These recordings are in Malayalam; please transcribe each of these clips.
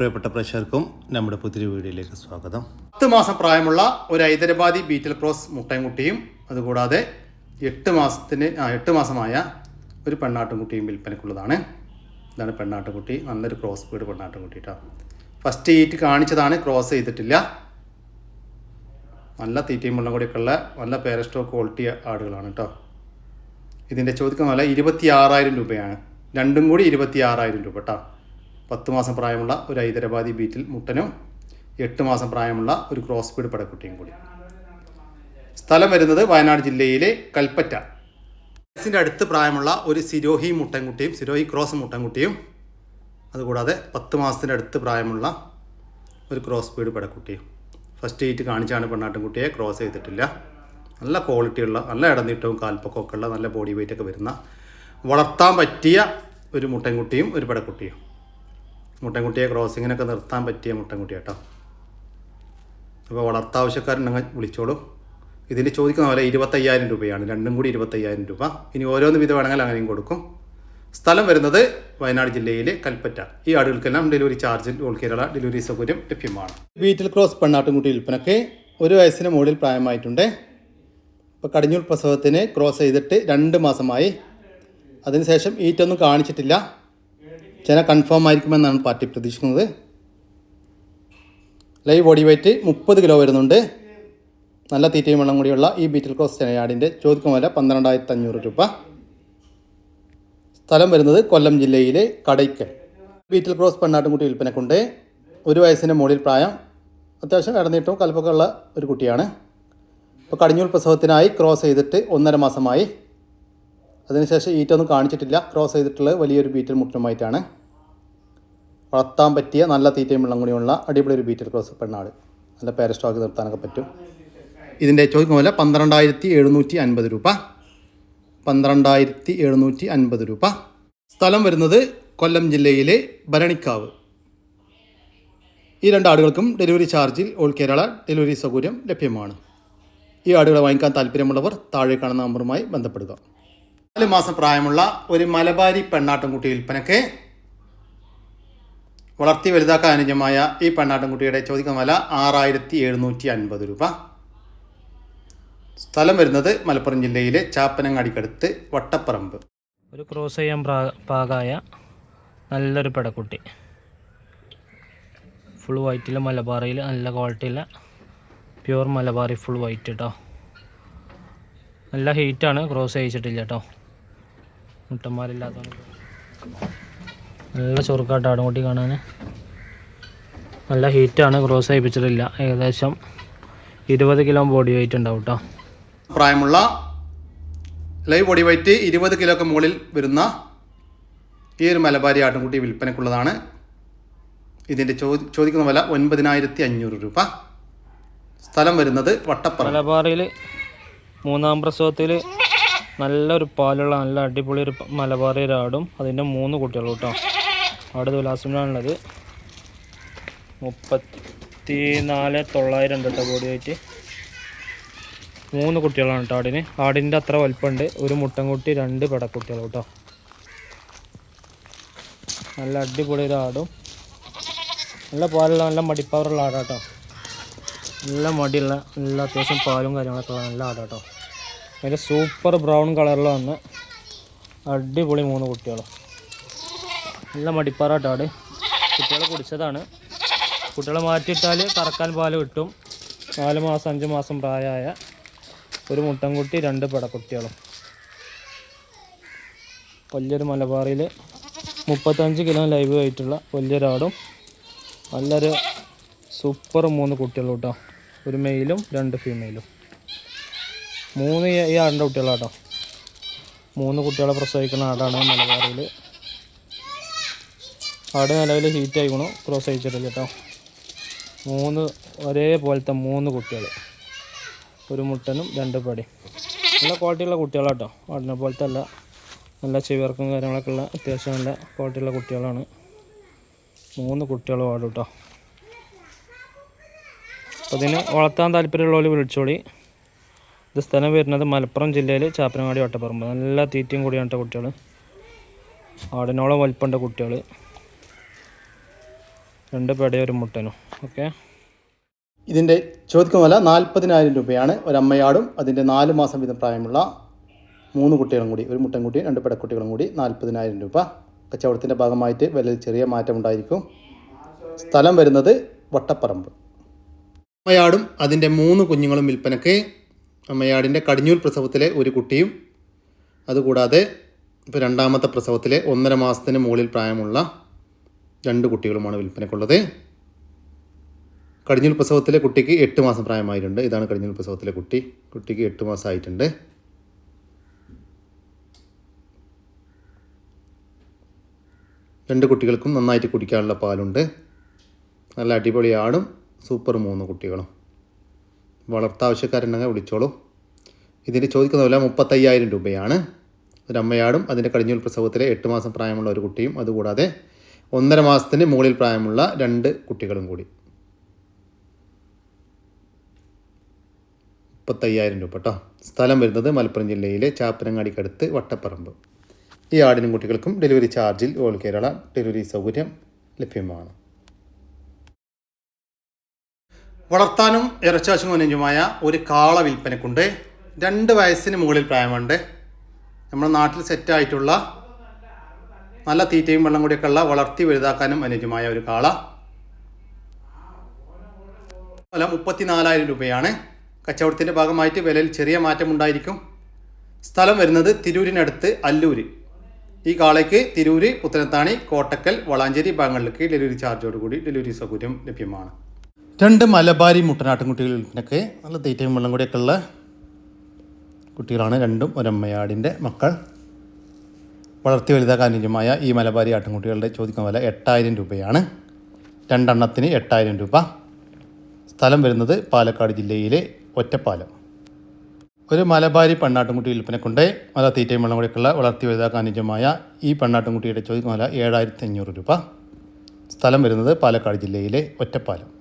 പ്രിയപ്പെട്ട പ്രേക്ഷകർക്കും നമ്മുടെ പുതിയ വീഡിയോയിലേക്ക് സ്വാഗതം. പത്ത് മാസം പ്രായമുള്ള ഒരു ഹൈദരാബാദി ബീറ്റൽ ക്രോസ് മുട്ടൻകുട്ടിയും അതുകൂടാതെ എട്ട് മാസത്തിന് ആ എട്ട് മാസമായ ഒരു പെണ്ണാട്ടുംകുട്ടിയും വിൽപ്പനക്കുള്ളതാണ് ഇതാണ് പെണ്ണാട്ടുംകുട്ടി നല്ലൊരു ക്രോസ് വീട് പെണ്ണാട്ടുംകുട്ടി കേട്ടോ ഫസ്റ്റ് ഈറ്റ് കാണിച്ചതാണ് ക്രോസ് ചെയ്തിട്ടില്ല. നല്ല തീറ്റയും വെള്ളം കൂടിയൊക്കെ ഉള്ള നല്ല പേരസ്റ്റോ ക്വാളിറ്റി ആടുകളാണ് കേട്ടോ ഇതിന്റെ ചോദിക്കുന്ന വില ഇരുപത്തി ആറായിരം രൂപയാണ്. രണ്ടും കൂടി ഇരുപത്തി ആറായിരം രൂപ കേട്ടോ പത്ത് മാസം പ്രായമുള്ള ഒരു ഹൈദരാബാദി ബീറ്റിൽ മുട്ടനും എട്ട് മാസം പ്രായമുള്ള ഒരു ക്രോസ് ബീഡ് പടക്കുട്ടിയും കൂടി. സ്ഥലം വരുന്നത് വയനാട് ജില്ലയിലെ കൽപ്പറ്റ. വയസ്സിന്റെ അടുത്ത് പ്രായമുള്ള ഒരു സിരോഹി മുട്ടൻകുട്ടിയും സിരോഹി ക്രോസ് മുട്ടൻകുട്ടിയും അതുകൂടാതെ പത്ത് മാസത്തിന്റെ അടുത്ത് പ്രായമുള്ള ഒരു ക്രോസ് ബീഡ് പടക്കുട്ടിയും. ഫസ്റ്റ് എയ്റ്റ് കാണിച്ചാണ് പെണ്ണാട്ടൻകുട്ടിയെ ക്രോസ് ചെയ്തിട്ടില്ല. നല്ല ക്വാളിറ്റിയുള്ള നല്ല ഇടനീട്ടവും കാൽപ്പൊക്കമൊക്കെ ഉള്ള നല്ല ബോഡി വെയിറ്റ് ഒക്കെ വരുന്ന വളർത്താൻ പറ്റിയ ഒരു മുട്ടൻകുട്ടിയും ഒരു പടക്കുട്ടിയും. മുട്ടൻകുട്ടിയെ ക്രോസിങ്ങിനൊക്കെ നിർത്താൻ പറ്റിയ മുട്ടൻകുട്ടി കേട്ടോ. അപ്പോൾ വളർത്താവശ്യക്കാരുണ്ടെങ്കിൽ വിളിച്ചോളൂ. ഇതിന് ചോദിക്കുന്ന പോലെ ഇരുപത്തയ്യായിരം രൂപയാണ്. രണ്ടും കൂടി ഇരുപത്തയ്യായിരം രൂപ. ഇനി ഓരോന്ന് വിധ വേണമെങ്കിൽ അങ്ങനെയും കൊടുക്കും. സ്ഥലം വരുന്നത് വയനാട് ജില്ലയിലെ കൽപ്പറ്റ. ഈ ആടുകൾക്കെല്ലാം delivery charge all Kerala delivery സൗകര്യം ലഭ്യമാണ്. ബീറ്റിൽ ക്രോസ് പെണ്ണാട്ടുംകുട്ടി വിൽപ്പനക്ക് ഒരു വയസ്സിന് മുകളിൽ പ്രായമായിട്ടുണ്ട്. ഇപ്പോൾ കടിഞ്ഞൂൽ പ്രസവത്തിന് ക്രോസ് ചെയ്തിട്ട് രണ്ട് മാസമായി. അതിനുശേഷം ഈറ്റൊന്നും കാണിച്ചിട്ടില്ല. ചെന കൺഫേം ആയിരിക്കുമെന്നാണ് പാർട്ടി പ്രതീക്ഷിക്കുന്നത്. ലൈവ് ബോഡി വെയിറ്റ് മുപ്പത് കിലോ വരുന്നുണ്ട്. നല്ല തീറ്റയും വെള്ളം കൂടിയുള്ള ഈ ബീറ്റിൽ ക്രോസ് ചെനയാടിന്റെ ചോദിക്കും വില പന്ത്രണ്ടായിരത്തി അഞ്ഞൂറ് രൂപ. സ്ഥലം വരുന്നത് കൊല്ലം ജില്ലയിലെ കടയ്ക്കൽ. ബീറ്റിൽ ക്രോസ് പെണ്ണാട്ടുംകുട്ടി വിൽപ്പനക്കുണ്ട്. ഒരു വയസ്സിന്റെ മുകളിൽ പ്രായം. അത്യാവശ്യം കടന്നിട്ടും കലപ്പൊക്കെ ഉള്ള ഒരു കുട്ടിയാണ്. ഇപ്പോൾ കടിഞ്ഞൂൽ പ്രസവത്തിനായി ക്രോസ് ചെയ്തിട്ട് ഒന്നര മാസമായി. അതിനുശേഷം ഈറ്റൊന്നും കാണിച്ചിട്ടില്ല. ക്രോസ് ചെയ്തിട്ടുള്ള വലിയൊരു ബീറ്റൽ മുട്ടനുമായിട്ടാണ് വളർത്താൻ പറ്റിയ നല്ല തീറ്റയും വെള്ളം കൂടിയുള്ള അടിപൊളി ഒരു ബീറ്റൽ ക്രോസ് പെണ്ണാട്. നല്ല പേരസ്റ്റോക്ക് നിർത്താനൊക്കെ പറ്റും. ഇതിന്റെ ചോദിക്കുന്ന പോലെ പന്ത്രണ്ടായിരത്തി എഴുന്നൂറ്റി അൻപത് രൂപ. പന്ത്രണ്ടായിരത്തി എഴുന്നൂറ്റി അൻപത് രൂപ. സ്ഥലം വരുന്നത് കൊല്ലം ജില്ലയിലെ ഭരണിക്കാവ്. ഈ രണ്ട് ആടുകൾക്കും ഡെലിവറി ചാർജിൽ ഓൾ കേരള ഡെലിവറി സൗകര്യം ലഭ്യമാണ്. ഈ ആടുകളെ വാങ്ങിക്കാൻ താല്പര്യമുള്ളവർ താഴെ കാണുന്ന നമ്പറുമായി ബന്ധപ്പെടുക. നാല് മാസം പ്രായമുള്ള ഒരു മലബാരി പെണ്ണാട്ടുംകുട്ടി വിൽപ്പനയ്ക്ക് വളർത്തി വലുതാക്കാൻ അനുജമായ ഈ പെണ്ണാട്ടുംകുട്ടിയുടെ ചോദിക്കുന്ന വില ആറായിരത്തി എഴുന്നൂറ്റി അൻപത് രൂപ. സ്ഥലം വരുന്നത് മലപ്പുറം ജില്ലയിലെ ചാപ്പനങ്ങാടിക്കടുത്ത് വട്ടപ്പറമ്പ്. ഒരു ക്രോസ് ചെയ്യാൻ പാകായ നല്ലൊരു പെടക്കുട്ടി. ഫുൾ വൈറ്റിൽ മലബാറിയിൽ നല്ല ക്വാളിറ്റിയില്ല പ്യുവർ മലബാറി ഫുൾ വൈറ്റ് കേട്ടോ നല്ല ഹീറ്റാണ് ക്രോസ് ചെയ്യിച്ചിട്ടില്ല കേട്ടോ മുട്ടന്മാരില്ലാത്തതുകൊണ്ട്. നല്ല ചുറുക്കാട്ട് ആടുംകുട്ടി കാണാൻ നല്ല ഹീറ്റാണ് ക്രോസ് ചെയ്യിപ്പിച്ചിട്ടില്ല. ഏകദേശം ഇരുപത് കിലോ ബോഡി വെയിറ്റ് ഉണ്ടാവും കേട്ടോ പ്രായമുള്ള ലൈവ് ബോഡി വെയിറ്റ് ഇരുപത് കിലോക്ക് മുകളിൽ വരുന്ന ഈ ഒരു മലബാരി ആട്ടുംകുട്ടി വിൽപ്പനക്കുള്ളതാണ് ഇതിന്റെ ചോദി ചോദിക്കുന്ന വില ഒൻപതിനായിരത്തി അഞ്ഞൂറ് രൂപ. സ്ഥലം വരുന്നത് വട്ടപ്പറ മലബാറിൽ മൂന്നാം പ്രസവത്തിൽ നല്ലൊരു പാലുള്ള നല്ല അടിപൊളി ഒരു മലബാറി ഒരാടും അതിന്റെ മൂന്ന് കുട്ടികളും കേട്ടോ. ആട് തുലാസിനാണുള്ളത് മുപ്പത്തി നാല് തൊള്ളായിരം ഉണ്ട് ബോഡി വെയിറ്റ് മൂന്ന് കുട്ടികളാണ് കേട്ടോ ആടിന്. ആടിന്റെ അത്ര വലുപ്പമുണ്ട്. ഒരു മുട്ടൻകുട്ടി രണ്ട് പടക്കുട്ടികൾ കേട്ടോ. നല്ല അടിപൊളി ഒരു ആടും. നല്ല പാലുള്ള നല്ല മടിപ്പവറുള്ള ആടാട്ടോ നല്ല മടിയുള്ള നല്ല അത്യാവശ്യം പാലും കാര്യങ്ങളൊക്കെ ഉള്ള നല്ല ആടാട്ടോ അതിന്റെ സൂപ്പർ ബ്രൗൺ കളറിൽ വന്ന് അടിപൊളി മൂന്ന് കുട്ടികളും. നല്ല മടിപ്പാറാട്ടോ ആട്. കുട്ടികൾ കുടിച്ചതാണ്. കുട്ടികളെ മാറ്റിയിട്ടാൽ കറക്കാൻ പാൽ കിട്ടും. നാല് മാസം അഞ്ച് മാസം പ്രായമായ ഒരു മുട്ടൻകുട്ടി രണ്ട് പെടക്കുട്ടികളും. വലിയൊരു മലബാറിൽ മുപ്പത്തഞ്ച് കിലോ ലൈവ് ആയിട്ടുള്ള വലിയൊരാടും. നല്ലൊരു സൂപ്പർ മൂന്ന് കുട്ടികളും കേട്ടോ ഒരു മെയിലും രണ്ട് ഫീമെയിലും. മൂന്ന് ഈ- ആടിന്റെ കുട്ടികളാട്ടോ. മൂന്ന് കുട്ടികളെ പ്രസവിക്കുന്ന ആടാണ് മലബാറിൽ ആട് നിലവിൽ ഹീറ്റ് ആയിക്കണു. പ്രസവിച്ചിട്ടില്ല കേട്ടോ. മൂന്ന് ഒരേപോലത്തെ മൂന്ന് കുട്ടികൾ ഒരു മുട്ടനും രണ്ട് പടി. നല്ല ക്വാളിറ്റിയുള്ള കുട്ടികളാട്ടോ. ആടിനെ പോലത്തെ അല്ല. നല്ല ചെവിയർക്കും കാര്യങ്ങളൊക്കെ ഉള്ള അത്യാവശ്യം നല്ല ക്വാളിറ്റിയുള്ള കുട്ടികളാണ്. മൂന്ന് കുട്ടികളും ആടും കേട്ടോ അപ്പോൾ ഇതിന് വളർത്താൻ താല്പര്യമുള്ളവർ വിളിച്ചോളി. ഇത് സ്ഥലം വരുന്നത് മലപ്പുറം ജില്ലയിൽ ചാപ്പനങ്ങാടി വട്ടപ്പറമ്പ്. നല്ല തീറ്റയും കൂടിയാണ് കേട്ടോ കുട്ടികൾ ആടിനോളം വലിപ്പമുണ്ട് കുട്ടികൾ രണ്ട് പേടയും ഒരു മുട്ടനും. ഓക്കെ? ഇതിന്റെ ചോദിക്കുന്ന വില നാൽപ്പതിനായിരം രൂപയാണ്. ഒരമ്മയാടും അതിന്റെ നാല് മാസം വീതം പ്രായമുള്ള മൂന്ന് കുട്ടികളും കൂടി ഒരു മുട്ടൻകുട്ടിയും രണ്ട് പെടക്കുട്ടികളും കൂടി നാൽപ്പതിനായിരം രൂപ. കച്ചവടത്തിന്റെ ഭാഗമായിട്ട് വിലയിൽ ചെറിയ മാറ്റം ഉണ്ടായിരിക്കും. സ്ഥലം വരുന്നത് വട്ടപ്പറമ്പ്. അമ്മയാടും അതിന്റെ മൂന്ന് കുഞ്ഞുങ്ങളും വിൽപ്പനയ്ക്ക് അമ്മയാടിന്റെ കടിഞ്ഞൂൽ പ്രസവത്തിലെ ഒരു കുട്ടിയും അതുകൂടാതെ ഇപ്പോൾ രണ്ടാമത്തെ പ്രസവത്തിലെ ഒന്നര മാസത്തിന് മുകളിൽ പ്രായമുള്ള രണ്ട് കുട്ടികളുമാണ് വിൽപ്പനയ്ക്കുള്ളത്. കടിഞ്ഞൂൽ പ്രസവത്തിലെ കുട്ടിക്ക് എട്ട് മാസം പ്രായമായിട്ടുണ്ട്. ഇതാണ് കടിഞ്ഞൂൽ പ്രസവത്തിലെ കുട്ടി. കുട്ടിക്ക് എട്ട് മാസമായിട്ടുണ്ട്. രണ്ട് കുട്ടികൾക്കും നന്നായിട്ട് കുടിക്കാനുള്ള പാലുണ്ട്. നല്ല അടിപൊളി ആടും സൂപ്പർ മൂന്ന് കുട്ടികളും. വളർത്താവശ്യക്കാരുണ്ടെങ്കിൽ വിളിച്ചോളൂ. ഇതിന് ചോദിക്കുന്ന വില മുപ്പത്തയ്യായിരം രൂപയാണ്. ഒരമ്മയാടും അതിന്റെ കടിഞ്ഞൂൽ പ്രസവത്തിലെ എട്ട് മാസം പ്രായമുള്ള ഒരു കുട്ടിയും അതുകൂടാതെ ഒന്നര മാസത്തിന് മുകളിൽ പ്രായമുള്ള രണ്ട് കുട്ടികളും കൂടി. മുപ്പത്തയ്യായിരം രൂപ കേട്ടോ സ്ഥലം വരുന്നത് മലപ്പുറം ജില്ലയിലെ ചാപ്പനങ്ങാടിക്കടുത്ത് വട്ടപ്പറമ്പ്. ഈ ആടിനും കുട്ടികൾക്കും ഡെലിവറി ചാർജിൽ ഓൾ കേരള ഡെലിവറി സൗകര്യം ലഭ്യമാണ്. വളർത്താനും ഇറച്ചാശും അനുയോജ്യമായ ഒരു കാള വിൽപ്പനക്കുണ്ട്. രണ്ട് വയസ്സിന് മുകളിൽ പ്രായമുണ്ട്. നമ്മുടെ നാട്ടിൽ സെറ്റായിട്ടുള്ള നല്ല തീറ്റയും വെള്ളം കൂടിയൊക്കെ ഉള്ള വളർത്തി വലുതാക്കാനും അനുജമായ ഒരു കാള. വില മുപ്പത്തിനാലായിരം രൂപയാണ്. കച്ചവടത്തിന്റെ ഭാഗമായിട്ട് വിലയിൽ ചെറിയ മാറ്റമുണ്ടായിരിക്കും സ്ഥലം വരുന്നത് തിരൂരിനടുത്ത് അല്ലൂര്. ഈ കാളയ്ക്ക് തിരൂര് പുത്തനത്താണി കോട്ടക്കൽ വളാഞ്ചേരി ഭാഗങ്ങളിലേക്ക് ഡെലിവറി ചാർജോടുകൂടി ഡെലിവറി സൗകര്യം ലഭ്യമാണ്. രണ്ട് മലബാരി മുട്ടനാട്ടും വിൽപ്പനക്ക് നല്ല തീറ്റയും വെള്ളം കൂടിയൊക്കെ ഉള്ള കുട്ടികളാണ് രണ്ടും ഒരമ്മയാടിന്റെ മക്കൾ. വളർത്തി വലുതാക്കാൻ അനുയോജ്യമായ ഈ മലബാരി ആട്ടിൻകുട്ടികളുടെ ചോദിക്കുന്ന വില എട്ടായിരം രൂപയാണ്. രണ്ടെണ്ണത്തിന് എട്ടായിരം രൂപ. സ്ഥലം വരുന്നത് പാലക്കാട് ജില്ലയിലെ ഒറ്റപ്പാലം. ഒരു മലബാരി പെണ്ണാട്ടുംകുട്ടി വിൽപ്പനക്കൊണ്ട് മല തീറ്റയും വെള്ളം കൂടിയൊക്കെയുള്ള വളർത്തി വലുതാക്കാൻ അനുയോജ്യമായ ഈ പെണ്ണാട്ടുംകുട്ടിയുടെ ചോദിക്കുന്ന വില ഏഴായിരത്തി അഞ്ഞൂറ് രൂപ. സ്ഥലം വരുന്നത് പാലക്കാട് ജില്ലയിലെ ഒറ്റപ്പാലം.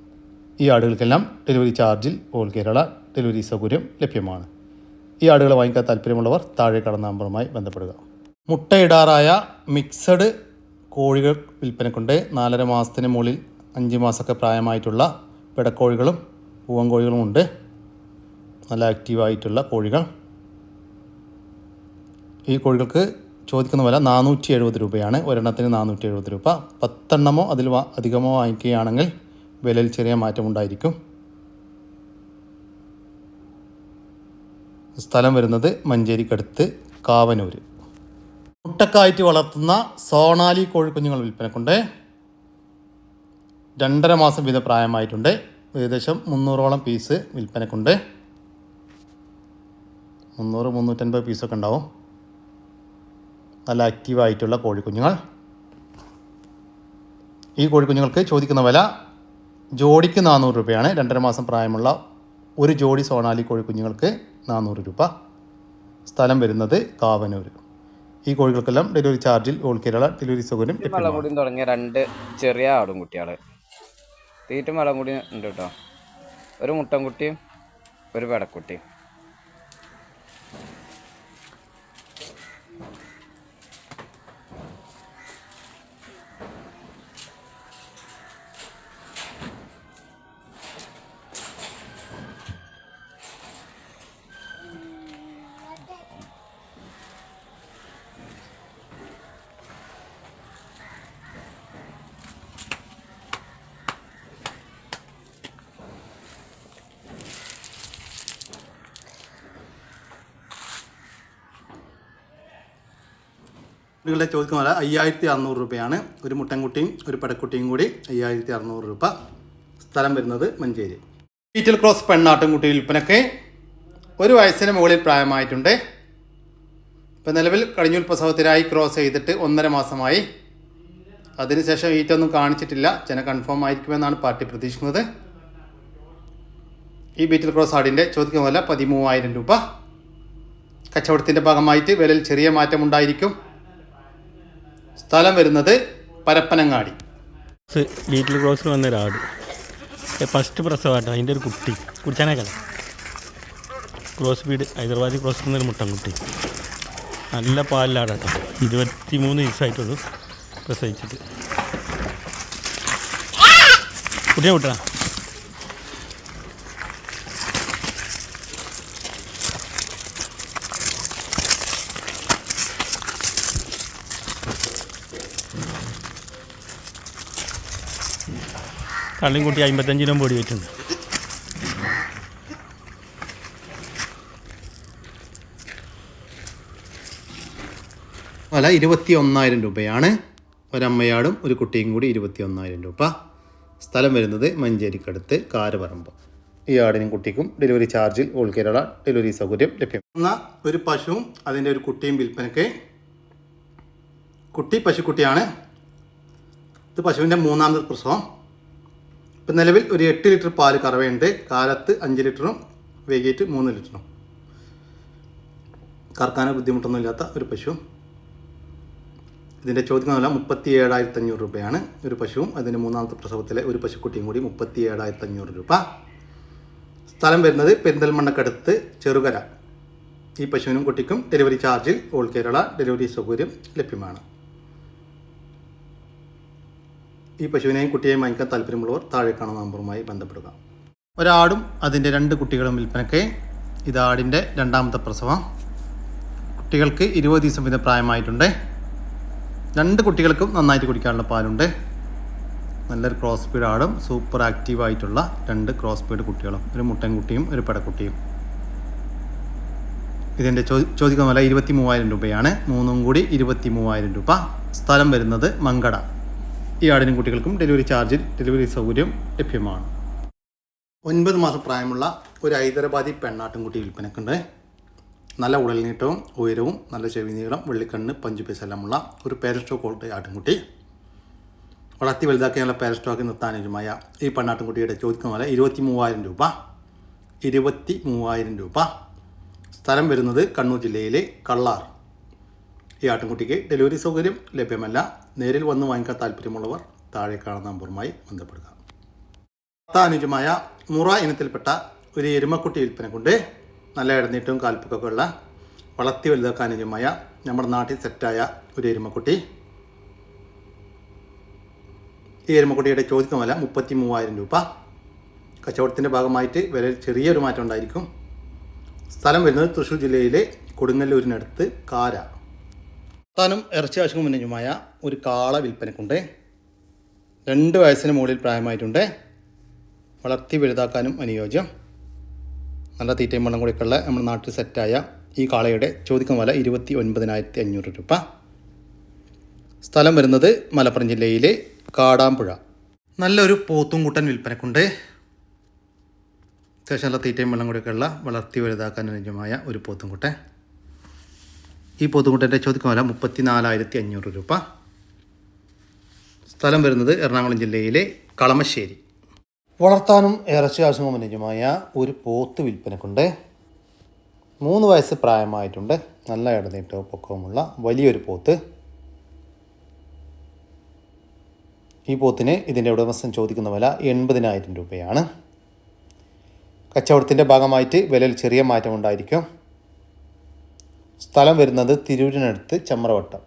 ഈ ആടുകൾക്കെല്ലാം ഡെലിവറി ചാർജിൽ ഓൾ കേരള ഡെലിവറി സൗകര്യം ലഭ്യമാണ്. ഈ ആടുകളെ വാങ്ങിക്കാൻ താല്പര്യമുള്ളവർ താഴെ കടന്ന നമ്പറുമായി ബന്ധപ്പെടുക. മുട്ടയിടാറായ മിക്സഡ് കോഴികൾ വിൽപ്പനക്കുണ്ട്. നാലര മാസത്തിന് മുകളിൽ അഞ്ച് മാസമൊക്കെ പ്രായമായിട്ടുള്ള പിടക്കോഴികളും പൂവൻകോഴികളും ഉണ്ട്. നല്ല ആക്റ്റീവായിട്ടുള്ള കോഴികൾ. ഈ കോഴികൾക്ക് ചോദിക്കുന്ന വില നാനൂറ്റി എഴുപത് രൂപയാണ്. ഒരെണ്ണത്തിന് നാനൂറ്റി എഴുപത് രൂപ. പത്തെണ്ണമോ അതിൽ അധികമോ വാങ്ങിക്കുകയാണെങ്കിൽ വിലയിൽ ചെറിയ മാറ്റമുണ്ടായിരിക്കും സ്ഥലം വരുന്നത് മഞ്ചേരിക്കടുത്ത് കാവനൂർ മുട്ടക്കായിട്ട് വളർത്തുന്ന സോണാലി കോഴിക്കുഞ്ഞുങ്ങൾ വിൽപ്പനക്കുണ്ട്. രണ്ടര മാസം വീതം പ്രായമായിട്ടുണ്ട്. ഏകദേശം മുന്നൂറോളം പീസ് വിൽപ്പനക്കുണ്ട്. മുന്നൂറ് മുന്നൂറ്റൻപത് പീസൊക്കെ ഉണ്ടാവും. നല്ല ആക്റ്റീവായിട്ടുള്ള കോഴിക്കുഞ്ഞുങ്ങൾ. ഈ കോഴിക്കുഞ്ഞുങ്ങൾക്ക് ചോദിക്കുന്ന വില ജോഡിക്ക് നാനൂറ് രൂപയാണ്. രണ്ടര മാസം പ്രായമുള്ള ഒരു ജോഡി സോണാലി കോഴി കുഞ്ഞുങ്ങൾക്ക് നാനൂറ് രൂപ സ്ഥലം വരുന്നത് കാവനൂർ ഈ കോഴികൾക്കെല്ലാം ഡെലിവറി ചാർജിൽ ഓൾ കേരള ഡെലിവറി സൗകര്യം മലമുടി തുടങ്ങിയ രണ്ട് ചെറിയ ആടും കുട്ടികൾ തീറ്റും മലമുടി ഉണ്ട് കേട്ടോ. ഒരു മുട്ടൻകുട്ടിയും ഒരു പെടക്കുട്ടിയും. കുട്ടികളുടെ ചോദിക്കുന്ന പോലെ അയ്യായിരത്തി അറുന്നൂറ് രൂപയാണ്. ഒരു മുട്ടൻകുട്ടിയും ഒരു പടക്കുട്ടിയും കൂടി അയ്യായിരത്തി അറുന്നൂറ് രൂപ സ്ഥലം വരുന്നത് മഞ്ചേരി. പീറ്റൽ ക്രോസ് പെണ്ണാട്ടുംകുട്ടി വിൽപ്പനക്ക് ഒരു വയസ്സിന് മുകളിൽ പ്രായമായിട്ടുണ്ട്. ഇപ്പം നിലവിൽ കഴിഞ്ഞൂൽ പ്രസവത്തിനായി ക്രോസ് ചെയ്തിട്ട് ഒന്നര മാസമായി. അതിനുശേഷം ഈറ്റൊന്നും കാണിച്ചിട്ടില്ല. ജന കൺഫേം ആയിരിക്കുമെന്നാണ് പാർട്ടി പ്രതീക്ഷിക്കുന്നത്. ഈ ബീറ്റൽ ക്രോസ് ആടിന്റെ ചോദിക്കുന്ന പോലെ പതിമൂവായിരം രൂപ. കച്ചവടത്തിന്റെ ഭാഗമായിട്ട് വിലയിൽ ചെറിയ മാറ്റമുണ്ടായിരിക്കും. സ്ഥലം വരുന്നത് പരപ്പനങ്ങാടി. വീട്ടിൽ ക്രോസ് വന്ന ഒരാട് ഫസ്റ്റ് പ്രസവമാട്ടോ അതിന്റെ ഒരു കുട്ടി. കുടിച്ചാനേക്കല ക്രോസ് ബീഡ് ഹൈദരാബാദി ക്രോസ് എന്നൊരു മുട്ടൻകുട്ടി. നല്ല പാലിലാടാട്ടോ. ഇരുപത്തി മൂന്ന് ദിവസമായിട്ടുള്ളൂ പ്രസവിച്ചിട്ട്. കുട്ടിയെ വിട്ടാ കള്ളിയും കുട്ടി അമ്പത്തഞ്ചിനും പൊടി വെച്ചിട്ടുണ്ട്. വില ഇരുപത്തി ഒന്നായിരം രൂപയാണ്. ഒരമ്മയാടും ഒരു കുട്ടിയും കൂടി ഇരുപത്തി ഒന്നായിരം രൂപ. സ്ഥലം വരുന്നത് മഞ്ചേരിക്കടുത്ത് കാരപറമ്പ് ഈ ആടിനും കുട്ടിക്കും ഡെലിവറി ചാർജിൽ ഓൾ കേരള ഡെലിവറി സൗകര്യം ലഭ്യം. എന്ന ഒരു പശുവും അതിന്റെ ഒരു കുട്ടിയും വിൽപ്പനയ്ക്ക്. കുട്ടി പശുക്കുട്ടിയാണ്. ഇത് പശുവിന്റെ മൂന്നാമത്തെ പ്രസവം. ഇപ്പം നിലവിൽ ഒരു എട്ട് ലിറ്റർ പാൽ കറവയുണ്ട്. കാലത്ത് അഞ്ച് ലിറ്ററും വൈകിട്ട് മൂന്ന് ലിറ്ററും. കറക്കാനോ ബുദ്ധിമുട്ടൊന്നും ഇല്ലാത്ത ഒരു പശു ഇതിന്റെ ചോദ്യം എന്നല്ല മുപ്പത്തി ഏഴായിരത്തി അഞ്ഞൂറ് രൂപയാണ് ഒരു പശുവും. അതിന്റെ മൂന്നാമത്തെ പ്രസവത്തിലെ ഒരു പശുക്കുട്ടിയും കൂടി മുപ്പത്തി ഏഴായിരത്തി അഞ്ഞൂറ് രൂപ. സ്ഥലം വരുന്നത് പെരിന്തൽമണ്ണക്കടുത്ത് ചെറുകര. ഈ പശുവിനും കുട്ടിക്കും ഡെലിവറി ചാർജിൽ ഓൾ കേരള ഡെലിവറി സൗകര്യം ലഭ്യമാണ്. ഈ പശുവിനെയും കുട്ടിയെയും വാങ്ങിക്കാൻ താല്പര്യമുള്ളവർ താഴെ കാണുന്ന നമ്പറുമായി ബന്ധപ്പെടുക. ഒരാടും അതിന്റെ രണ്ട് കുട്ടികളും വിൽപ്പനയ്ക്ക് ഇത് ആടിന്റെ രണ്ടാമത്തെ പ്രസവം. കുട്ടികൾക്ക് ഇരുപത് ദിവസം വീതം പ്രായമായിട്ടുണ്ട്. രണ്ട് കുട്ടികൾക്കും നന്നായിട്ട് കുടിക്കാനുള്ള പാലുണ്ട്. നല്ലൊരു ക്രോസ് സ്പീഡ് ആടും സൂപ്പർ ആക്റ്റീവ് ആയിട്ടുള്ള രണ്ട് ക്രോസ് സ്പീഡ് കുട്ടികളും ഒരു മുട്ടൻകുട്ടിയും ഒരു പെടക്കുട്ടിയും ഇതിന്റെ ചോ ചോദിക്കുന്ന ഇരുപത്തി മൂവായിരം രൂപയാണ്. മൂന്നും കൂടി ഇരുപത്തി മൂവായിരം രൂപ. സ്ഥലം വരുന്നത് മങ്കട. ഈ ആടിനും കുട്ടികൾക്കും ഡെലിവറി ചാർജിൽ ഡെലിവറി സൗകര്യം ലഭ്യമാണ്. ഒൻപത് മാസം പ്രായമുള്ള ഒരു ഹൈദരാബാദി പെണ്ണാട്ടിൻകുട്ടി വിൽപ്പനക്കുണ്ട്. നല്ല ഉടൽനീട്ടവും ഉയരവും നല്ല ചെവി നീളം വെള്ളിക്കണ്ണ് പഞ്ചു എല്ലാമുള്ള ഒരു പാരസ്റ്റോ കോൾട്ട് ആട്ടിൻകുട്ടി വളർത്തി വലുതാക്കി നല്ല പാരസ്റ്റോക്കി നിർത്താനുമായ ഈ പെണ്ണാട്ടിൻകുട്ടിയുടെ ചോദിക്കുന്ന പോലെ ഇരുപത്തി മൂവായിരം രൂപ. ഇരുപത്തി മൂവായിരം രൂപ. സ്ഥലം വരുന്നത് കണ്ണൂർ ജില്ലയിലെ കള്ളാർ. ഈ ആട്ടിൻകുട്ടിക്ക് ഡെലിവറി സൗകര്യം ലഭ്യമല്ല. നേരിൽ വന്ന് വാങ്ങിക്കാൻ താല്പര്യമുള്ളവർ താഴെ കാണുന്ന നമ്പറുമായി ബന്ധപ്പെടുക. അനുജമായ മുറ ഇനത്തിൽപ്പെട്ട ഒരു എരുമക്കുട്ടി വിൽപ്പന കൊണ്ട് നല്ല ഇടനീട്ടവും കാൽപ്പൊക്കെ ഉള്ള വളർത്തി വലുതാക്കാൻ അനുജമായ നമ്മുടെ നാട്ടിൽ സെറ്റായ ഒരു എരുമക്കുട്ടി. ഈ എരുമക്കുട്ടിയുടെ ചോദ്യം വില മുപ്പത്തി മൂവായിരം രൂപ. കച്ചവടത്തിന്റെ ഭാഗമായിട്ട് വിലയിൽ ചെറിയൊരു മാറ്റം ഉണ്ടായിരിക്കും. സ്ഥലം വരുന്നത് തൃശ്ശൂർ ജില്ലയിലെ കൊടുങ്ങല്ലൂരിനടുത്ത് കാര. താനും ഇറച്ചി ആവശ്യം മുന്നേയുമായ ഒരു കാള വിൽപ്പനക്കുണ്ട്. രണ്ട് വയസ്സിന് മുകളിൽ പ്രായമായിട്ടുണ്ട്. വളർത്തി വലുതാക്കാനും അനുയോജ്യം. നല്ല തീറ്റയും വെള്ളം കൂടിയൊക്കെയുള്ള നമ്മുടെ നാട്ടിൽ സെറ്റായ ഈ കാളയുടെ ചോദിക്കുന്ന വില ഇരുപത്തി ഒൻപതിനായിരത്തി അഞ്ഞൂറ് രൂപ. സ്ഥലം വരുന്നത് മലപ്പുറം ജില്ലയിലെ കാടാമ്പുഴ. നല്ലൊരു പോത്തുംകുട്ടൻ വിൽപ്പനക്കുണ്ട്. അത്യാവശ്യം നല്ല തീറ്റയും വെള്ളം കൂടിയൊക്കെയുള്ള വളർത്തി വലുതാക്കാൻ അനുയോജ്യമായ ഒരു പോത്തും പോത്തുംകുട്ടൻ. ഈ പൊതുമുട്ടന്റെ ചോദിക്കുന്ന വില മുപ്പത്തി നാലായിരത്തി അഞ്ഞൂറ് രൂപ. സ്ഥലം വരുന്നത് എറണാകുളം ജില്ലയിലെ കളമശ്ശേരി. വളർത്താനും ഇറച്ചി ആവശ്യവും അനുയോജ്യമായ ഒരു പോത്ത് വിൽപ്പനക്കുണ്ട്. മൂന്ന് വയസ്സ് പ്രായമായിട്ടുണ്ട്. നല്ല ഇടനീട്ടവും പൊക്കവുമുള്ള വലിയൊരു പോത്ത്. ഈ പോത്തിന് ഇതിന്റെ ഉടമസ്ഥൻ ചോദിക്കുന്ന വില എൺപതിനായിരം രൂപയാണ്. കച്ചവടത്തിന്റെ ഭാഗമായിട്ട് വിലയിൽ ചെറിയ മാറ്റമുണ്ടായിരിക്കും. സ്ഥലം വരുന്നത് തിരൂരിനടുത്ത് ചമ്രവട്ടം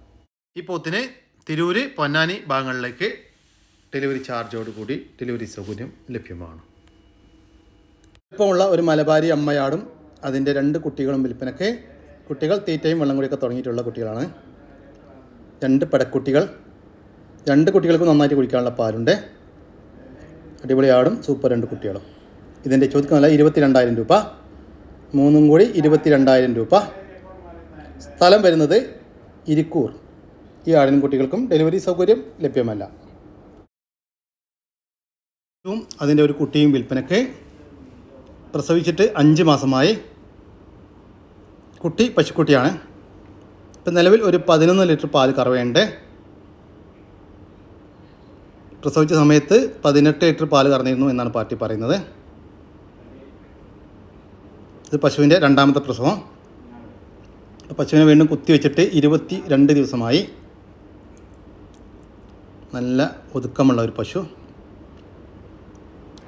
ഈ പോത്തിന് തിരൂര് പൊന്നാനി ഭാഗങ്ങളിലേക്ക് ഡെലിവറി ചാർജോട് കൂടി ഡെലിവറി സൗകര്യം ലഭ്യമാണ്. ഇപ്പമുള്ള ഒരു മലബാരി അമ്മയാടും അതിന്റെ രണ്ട് കുട്ടികളും വിൽപ്പനയ്ക്ക് കുട്ടികൾ തീറ്റയും വെള്ളം കൂടിയൊക്കെ തുടങ്ങിയിട്ടുള്ള കുട്ടികളാണ്. രണ്ട് പടക്കുട്ടികൾ. രണ്ട് കുട്ടികൾക്കും നന്നായിട്ട് കുടിക്കാനുള്ള പാലുണ്ട്. അടിപൊളി ആടും സൂപ്പർ രണ്ട് കുട്ടികളും. ഇതിന്റെ ചോദിക്കുന്ന വില ഇരുപത്തി രണ്ടായിരം രൂപ. മൂന്നും കൂടി ഇരുപത്തി രണ്ടായിരം രൂപ. സ്ഥലം വരുന്നത് ഇരിക്കൂർ. ഈ ആടിനും കുട്ടികൾക്കും ഡെലിവറി സൗകര്യം ലഭ്യമല്ല. അതിന്റെ ഒരു കുട്ടിയും വിൽപ്പനയ്ക്ക് പ്രസവിച്ചിട്ട് അഞ്ച് മാസമായി. കുട്ടി പശുക്കുട്ടിയാണ്. ഇപ്പം നിലവിൽ ഒരു പതിനൊന്ന് ലിറ്റർ പാൽ കറവയുണ്ട്. പ്രസവിച്ച സമയത്ത് പതിനെട്ട് ലിറ്റർ പാൽ കറന്നിരുന്നു എന്നാണ് പാർട്ടി പറയുന്നത്. ഇത് പശുവിന്റെ രണ്ടാമത്തെ പ്രസവം. പശുവിനെ വീണ്ടും കുത്തിവെച്ചിട്ട് ഇരുപത്തി രണ്ട് ദിവസമായി. നല്ല ഒതുക്കമുള്ള ഒരു പശു.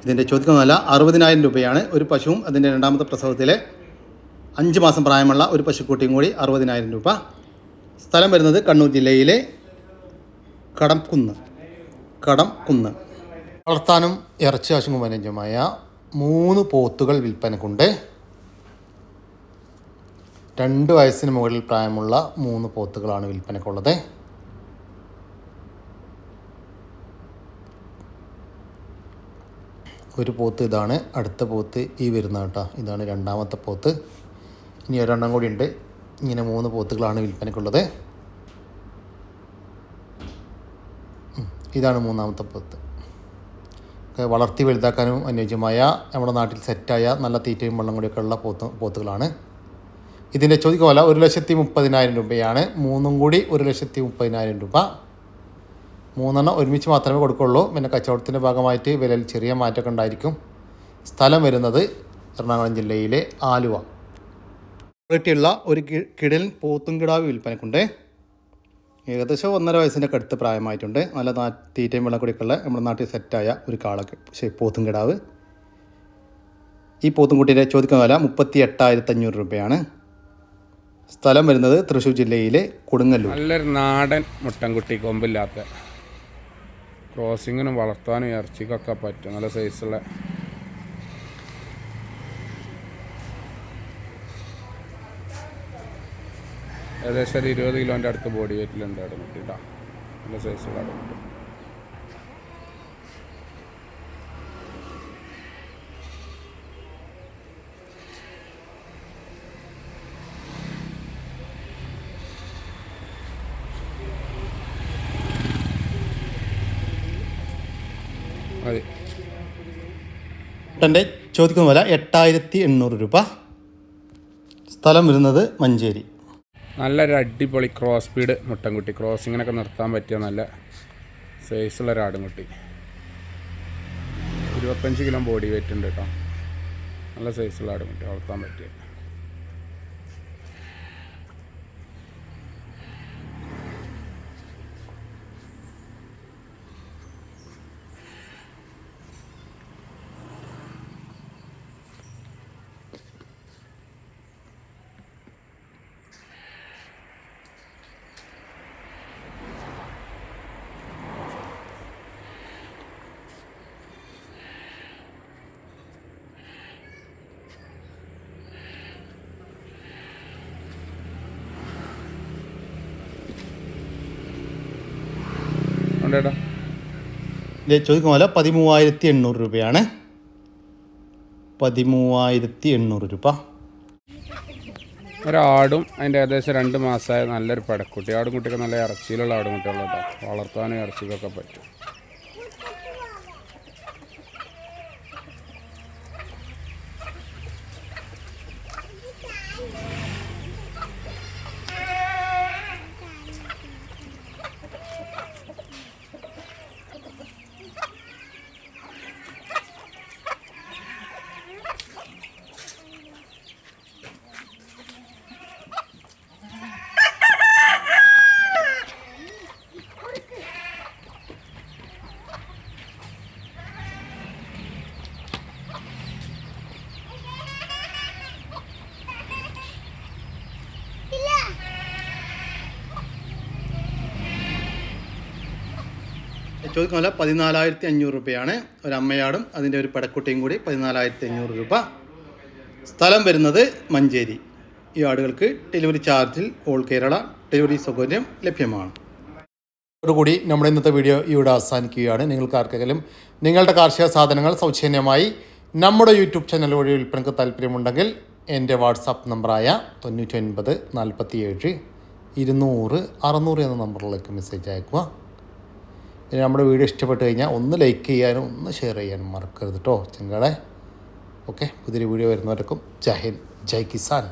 ഇതിന്റെ ചോദിക്കുന്ന വില അറുപതിനായിരം രൂപയാണ് ഒരു പശുവും അതിന്റെ രണ്ടാമത്തെ പ്രസവത്തിലെ അഞ്ച് മാസം പ്രായമുള്ള ഒരു പശുക്കുട്ടിയും കൂടി അറുപതിനായിരം രൂപ. സ്ഥലം വരുന്നത് കണ്ണൂർ ജില്ലയിലെ കടംകുന്ന് കടംകുന്ന്. വളർത്താനും ഇറച്ചി അനുയോജ്യമായ മൂന്ന് പോത്തുകൾ വിൽപ്പനക്കുണ്ട്. രണ്ട് വയസ്സിന് മുകളിൽ പ്രായമുള്ള മൂന്ന് പോത്തുകളാണ് വിൽപ്പനക്കുള്ളത്. ഒരു പോത്ത് ഇതാണ് അടുത്ത പോത്ത് ഈ വരുന്ന കേട്ടോ ഇതാണ് രണ്ടാമത്തെ പോത്ത്. ഇനി ഒരെണ്ണം കൂടി ഉണ്ട് ഇങ്ങനെ മൂന്ന് പോത്തുകളാണ് വിൽപ്പനക്കുള്ളത്. ഇതാണ് മൂന്നാമത്തെ പോത്ത്. വളർത്തി വലുതാക്കാനും അനുയോജ്യമായ നമ്മുടെ നാട്ടിൽ സെറ്റായ നല്ല തീറ്റയും വെള്ളം കൂടിയൊക്കെ ഉള്ള പോത്ത് പോത്തുകളാണ്. ഇതിന്റെ ചോദിക്കുക വില ഒരു ലക്ഷത്തി മുപ്പതിനായിരം രൂപയാണ്. മൂന്നും കൂടി ഒരു ലക്ഷത്തി മുപ്പതിനായിരം രൂപ. മൂന്നെണ്ണം ഒരുമിച്ച് മാത്രമേ കൊടുക്കുള്ളൂ. പിന്നെ കച്ചവടത്തിന്റെ ഭാഗമായിട്ട് വിലയിൽ ചെറിയ മാറ്റമൊക്കെ ഉണ്ടായിരിക്കും. സ്ഥലം വരുന്നത് എറണാകുളം ജില്ലയിലെ ആലുവ. ക്വാളിറ്റിയുള്ള ഒരു കിടൽ പോത്തും കിടാവ് വിൽപ്പനക്കുണ്ട്. ഏകദേശം ഒന്നര വയസ്സിന്റെ അടുത്ത് പ്രായമായിട്ടുണ്ട്. നല്ല തീറ്റയും വെള്ളം കുടിക്കുള്ള നമ്മുടെ നാട്ടിൽ സെറ്റായ ഒരു കാളൊക്കെ പക്ഷേ പോത്തും കിടാവ് ഈ പോത്തും കുട്ടിയുടെ ചോദിക്കുന്ന വില മുപ്പത്തി എട്ടായിരത്തി അഞ്ഞൂറ് രൂപയാണ്. സ്ഥലം വരുന്നത് തൃശ്ശൂർ ജില്ലയിലെ കൊടുങ്ങല്ലൂർ. നല്ലൊരു നാടൻ മുട്ടൻകുട്ടി കൊമ്പില്ലാത്ത ക്രോസിങ്ങിനും വളർത്താനും ഇറച്ചിക്കൊക്കെ പറ്റും. നല്ല സൈസുള്ള ഏകദേശം ഒരു ഇരുപത് കിലോന്റെ അടുത്ത് ബോഡി വെയിറ്റിലുണ്ട് അടുമുട്ടി നല്ല സൈസുള്ള അടുമുട്ടി മുട്ടന്റെ ചോദിക്കുന്ന വില എട്ടായിരത്തി എണ്ണൂറ് രൂപ. സ്ഥലം വരുന്നത് മഞ്ചേരി. നല്ലൊരു അടിപൊളി ക്രോസ് സ്പീഡ് മുട്ടൻകുട്ടി. ക്രോസിങ്ങിനൊക്കെ നിർത്താൻ പറ്റിയ നല്ല സൈസുള്ള ഒരു ആടുംകുട്ടി. ഇരുപത്തഞ്ച് കിലോ ബോഡി വെയിറ്റ് ഉണ്ട് കേട്ടോ. നല്ല സൈസുള്ള ആടുംകുട്ടി വളർത്താൻ പറ്റിയ. ഉണ്ടേട്ടാ ചോദിക്കും പോലെ പതിമൂവായിരത്തി എണ്ണൂറ് രൂപയാണ്. പതിമൂവായിരത്തി എണ്ണൂറ് രൂപ. ഒരാടും അതിന്റെ ഏകദേശം രണ്ട് മാസമായ നല്ലൊരു പടക്കുട്ടി. ആടും കുട്ടിയൊക്കെ നല്ല ഇറച്ചിയിലുള്ള ആടും കുട്ടികളുണ്ടാവും കേട്ടോ. വളർത്താനും ഇറച്ചിക്കൊക്കെ പറ്റും. ചോദിക്കുന്ന പോലെ പതിനാലായിരത്തി അഞ്ഞൂറ് രൂപയാണ് ഒരു അമ്മയാടും അതിന്റെ ഒരു പടക്കുട്ടിയും കൂടി പതിനാലായിരത്തി അഞ്ഞൂറ് രൂപ സ്ഥലം വരുന്നത് മഞ്ചേരി. ഈ ആടുകൾക്ക് ഡെലിവറി ചാർജിൽ ഓൾ കേരള ഡെലിവറി സൗകര്യം ലഭ്യമാണ്. അതോടുകൂടി നമ്മുടെ ഇന്നത്തെ വീഡിയോ ഇവിടെ അവസാനിക്കുകയാണ്. നിങ്ങൾക്ക് ആർക്കെങ്കിലും നിങ്ങളുടെ കാർഷിക സാധനങ്ങൾ സൗജന്യമായി നമ്മുടെ യൂട്യൂബ് ചാനൽ വഴി വിൽപ്പനക്ക് താല്പര്യമുണ്ടെങ്കിൽ എന്റെ വാട്സാപ്പ് നമ്പറായ തൊണ്ണൂറ്റി ഒൻപത് നാൽപ്പത്തി ഏഴ് ഇരുന്നൂറ് അറുന്നൂറ് എന്ന നമ്പറിലേക്ക് മെസ്സേജ് അയക്കുക നമ്മുടെ വീഡിയോ ഇഷ്ടപ്പെട്ട് കഴിഞ്ഞാൽ ഒന്ന് ലൈക്ക് ചെയ്യാനും ഒന്ന് ഷെയർ ചെയ്യാനും മറക്കരുത് കേട്ടോ ചെങ്കളെ. ഓക്കെ പുതിയൊരു വീഡിയോ വരുന്നവർക്കും ജയ് ഹിന്ദ് ജയ് കിസാൻ.